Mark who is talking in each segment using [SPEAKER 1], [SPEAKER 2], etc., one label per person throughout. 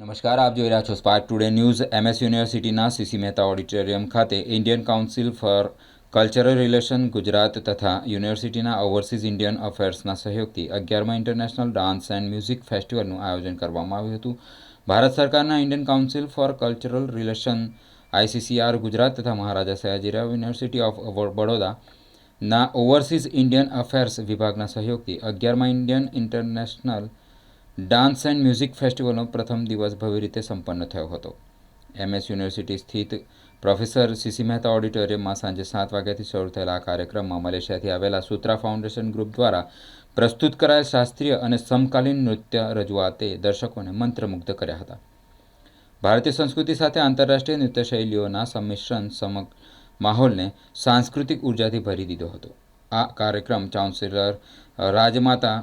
[SPEAKER 1] નમસ્કાર, આપ જોઈ રહ્યા છો સ્પાર્ક ટુડે ન્યૂઝ એમએસ યુનિવર્સિટીના સીસી મહેતા ઓડિટોરિયમ ખાતે Indian Council for Cultural Relation Gujarat તથા યુનિવર્સિટીના ઓવરસીઝ ઇન્ડિયન અફેર્સના સહયોગથી અગિયારમાં ઇન્ટરનેશનલ ડાન્સ એન્ડ મ્યુઝિક ફેસ્ટિવલનું આયોજન કરવામાં આવ્યું હતું. ભારત સરકારના Indian Council for Cultural Relation ICCR Gujarat તથા મહારાજા સયાજીરાવ યુનિવર્સિટી ઓફ બડોદા ના ઓવરસીઝ ઇન્ડિયન અફેર્સ વિભાગના સહયોગથી અગિયારમાં Indian international dance and music ફેસ્ટિવલનો પ્રથમ દિવસ ભવ્ય રીતે સંપન્ન થયો હતો. એમએસ યુનિવર્સિટી સ્થિત પ્રોફેસર સીસી મહેતા ઓડિટોરિયમમાં સાંજે સાત વાગ્યાથી શરૂ થયેલા આ કાર્યક્રમમાં મલેશિયાથી આવેલા સૂત્રા ફાઉન્ડેશન ગ્રુપ દ્વારા પ્રસ્તુત કરાયેલ શાસ્ત્રીય અને સમકાલીન નૃત્ય રજૂઆતે દર્શકોને મંત્રમુગ્ધ કર્યા હતા. ભારતીય સંસ્કૃતિ સાથે આંતરરાષ્ટ્રીય નૃત્ય શૈલીઓના સંમિશ્રણ સમગ માહોલને સાંસ્કૃતિક ઉર્જાથી ભરી દીધો હતો. આ કાર્યક્રમ chancellor Rajmata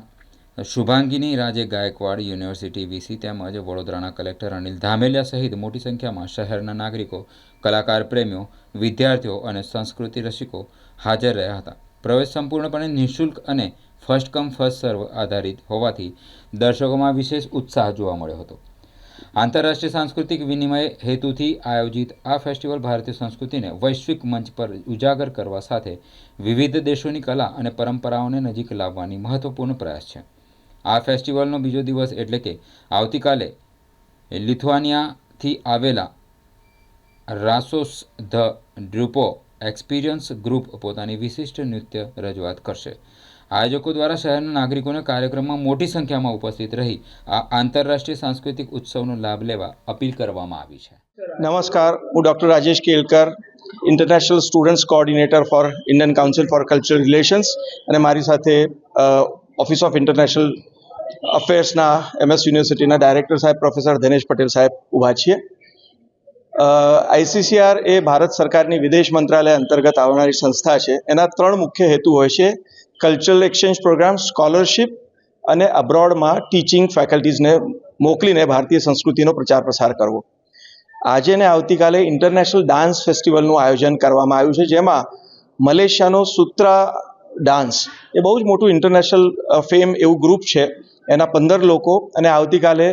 [SPEAKER 1] Shubhangini Raje Gaekwad university VC તેમજ વડોદરાના કલેક્ટર અનિલ ધામેલિયા સહિત મોટી સંખ્યામાં શહેરના નાગરિકો, કલાકાર પ્રેમીઓ, વિદ્યાર્થીઓ અને સંસ્કૃતિ રસિકો હાજર રહ્યા હતા. પ્રવેશ સંપૂર્ણપણે નિઃશુલ્ક અને ફર્સ્ટ કમ ફર્સ્ટ સર્વ આધારિત હોવાથી દર્શકોમાં વિશેષ ઉત્સાહ જોવા મળ્યો હતો. આંતરરાષ્ટ્રીય સાંસ્કૃતિક વિનિમય હેતુથી આયોજિત આ ફેસ્ટિવલ ભારતીય સંસ્કૃતિને વૈશ્વિક મંચ પર ઉજાગર કરવા સાથે વિવિધ દેશોની કલા અને પરંપરાઓને નજીક લાવવાની મહત્વપૂર્ણ પ્રયાસ છે. આ ફેસ્ટિવલનો બીજો દિવસ એટલે કે આવતીકાલે લિથુઆનિયાથી આવેલા રાસોસ ધ ડ્રુપો એક્સપિરિયન્સ ગ્રુપ પોતાની વિશિષ્ટ નૃત્ય રજૂઆત કરશે. આયોજકો દ્વારા શહેરના નાગરિકોને કાર્યક્રમમાં મોટી સંખ્યામાં ઉપસ્થિત રહી આ આંતરરાષ્ટ્રીય સાંસ્કૃતિક ઉત્સવનો લાભ લેવા અપીલ કરવામાં આવી છે.
[SPEAKER 2] નમસ્કાર, હું doctor Rajesh Kelkar international students coordinator for Indian council for cultural relations અને મારી સાથે ઓફિસ ઓફ ઇન્ટરનેશનલ અફેર્સના એમએસ યુનિવર્સિટીના ડાયરેક્ટર સાહેબ પ્રોફેસર ધનેશ પટેલ સાહેબ ઊભા છીએ. આઈસીસીઆર એ ભારત સરકારની વિદેશ મંત્રાલય અંતર્ગત આવનારી સંસ્થા છે. એના ત્રણ મુખ્ય હેતુ હોય છે. કલ્ચરલ એક્સચેન્જ પ્રોગ્રામ, સ્કોલરશિપ અને અબ્રોડમાં ટીચિંગ ફેકલ્ટીઝને મોકલીને ભારતીય સંસ્કૃતિનો પ્રચાર પ્રસાર કરવો. આજે ને આવતીકાલે ઇન્ટરનેશનલ ડાન્સ ફેસ્ટિવલનું આયોજન કરવામાં આવ્યું છે, જેમાં મલેશિયાનો સૂત્રા ડાન્સ એ બહુ જ મોટું ઇન્ટરનેશનલ ફેમ એવું ગ્રુપ છે. એના પંદર લોકો અને આવતીકાલે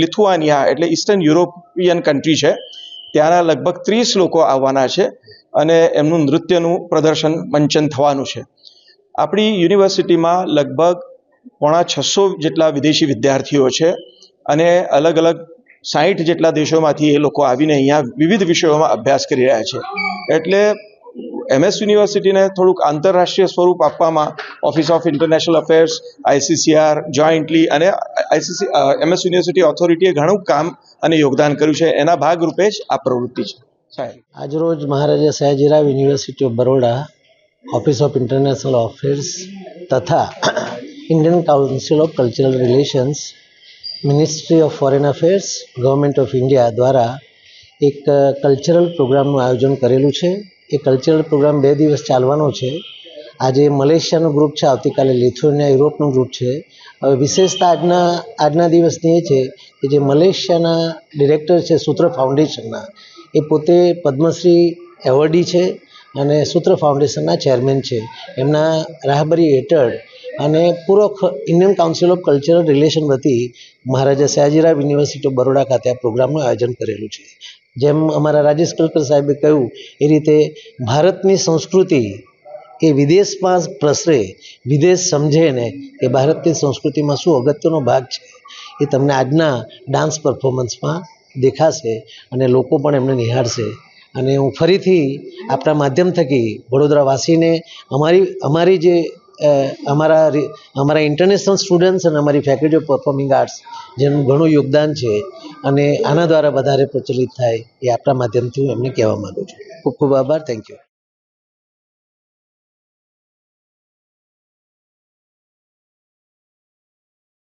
[SPEAKER 2] લિથુઆનિયા એટલે ઇસ્ટર્ન યુરોપિયન કન્ટ્રી છે. ત્યાંના લગભગ ત્રીસ લોકો આવવાના છે અને એમનું નૃત્યનું પ્રદર્શન મંચન થવાનું છે. આપણી યુનિવર્સિટીમાં લગભગ પોણા છસો જેટલા વિદેશી વિદ્યાર્થીઓ છે અને અલગ અલગ સાહીઠ જેટલા દેશોમાંથી એ લોકો આવીને અહીંયા વિવિધ વિષયોમાં અભ્યાસ કરી રહ્યા છે. એટલે એમએસ યુનિવર્સિટીને થોડુંક આંતરરાષ્ટ્રીય સ્વરૂપ આપવામાં Office of International Affairs ICCR jointly અને આઈસીસી એમએસ યુનિવર્સિટી ઓથોરિટીએ ઘણું કામ અને યોગદાન કર્યું છે. એના ભાગરૂપે જ આ પ્રવૃત્તિ છે.
[SPEAKER 3] આજરોજ Maharaja Sayajirao university of Baroda office of international affairs તથા Indian council of cultural relations ministry of foreign affairs government of India દ્વારા એક કલ્ચરલ પ્રોગ્રામનું આયોજન કરેલું છે. એ કલ્ચરલ પ્રોગ્રામ બે દિવસ ચાલવાનો છે. આજે મલેશિયાનો ગ્રુપ છે, આવતીકાલે લિથુઆનિયા યુરોપનું ગ્રુપ છે. હવે વિશેષતા આજના આજના દિવસની એ છે કે જે મલેશિયાના ડિરેક્ટર છે, સૂત્ર ફાઉન્ડેશનના એ પોતે પદ્મશ્રી એવોર્ડી છે અને સૂત્ર ફાઉન્ડેશનના ચેરમેન છે. એમના રાહબરી હેઠળ અને પૂર્વ Indian Council of Cultural Relation વતી મહારાજા સયાજીરાવ યુનિવર્સિટી ઓફ બરોડા ખાતે આ પ્રોગ્રામનું આયોજન કરેલું છે. જેમ અમારા રાજેશ કલકર સાહેબે કહ્યું, એ રીતે ભારતની સંસ્કૃતિ એ વિદેશમાં પ્રસરે, વિદેશ સમજે ને કે ભારતની સંસ્કૃતિમાં શું અગત્યનો ભાગ છે, એ તમને આજના ડાન્સ પરફોર્મન્સમાં દેખાશે અને લોકો પણ એમને નિહાળશે. અને હું ફરીથી આપણા માધ્યમ થકી વડોદરાવાસીને અમારી અમારી જે અમારા અમારા ઇન્ટરનેશનલ સ્ટુડન્ટ્સ અને અમારી ફેકલ્ટી ઓફ પરફોર્મિંગ આર્ટ્સ જેનું ઘણું યોગદાન છે અને આના દ્વારા વધારે પ્રચલિત થાય એ આપણા માધ્યમથી હું એમને કહેવા માગું છું. ખૂબ ખૂબ આભાર. Thank you